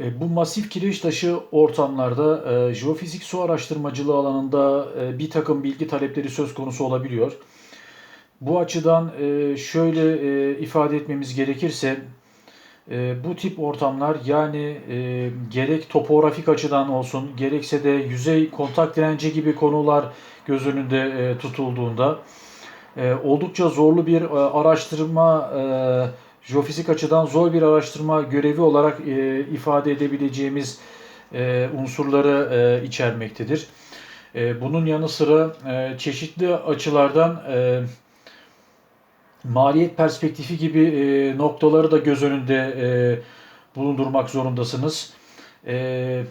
E, Bu masif kireç taşı ortamlarda e, jeofizik su araştırmacılığı alanında e, bir takım bilgi talepleri söz konusu olabiliyor. Bu açıdan şöyle ifade etmemiz gerekirse bu tip ortamlar yani gerek topografik açıdan olsun gerekse de yüzey kontak direnci gibi konular göz önünde tutulduğunda oldukça zorlu bir araştırma jeofizik açıdan zor bir araştırma görevi olarak e, ifade edebileceğimiz e, unsurları e, içermektedir. E, bunun yanı sıra e, çeşitli açılardan e, maliyet perspektifi gibi e, noktaları da göz önünde e, bulundurmak zorundasınız. E,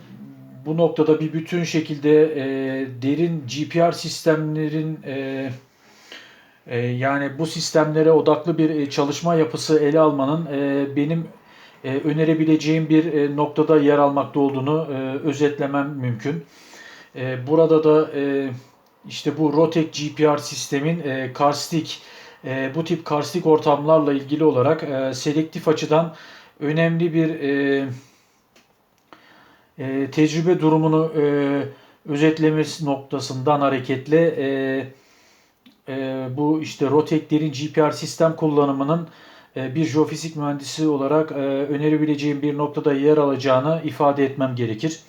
bu noktada bir bütün şekilde e, derin GPR sistemlerin e, yani bu sistemlere odaklı bir e, çalışma yapısı ele almanın e, benim e, önerebileceğim bir noktada yer almakta olduğunu özetlemem mümkün. Burada da işte bu Rotek GPR sistemin karstik bu tip karstik ortamlarla ilgili olarak selektif açıdan önemli bir tecrübe durumunu özetlemesi noktasından hareketle e, bu işte Rotek'lerin GPR sistem kullanımının e, bir jeofizik mühendisi olarak e, önerebileceğim bir noktada yer alacağını ifade etmem gerekir.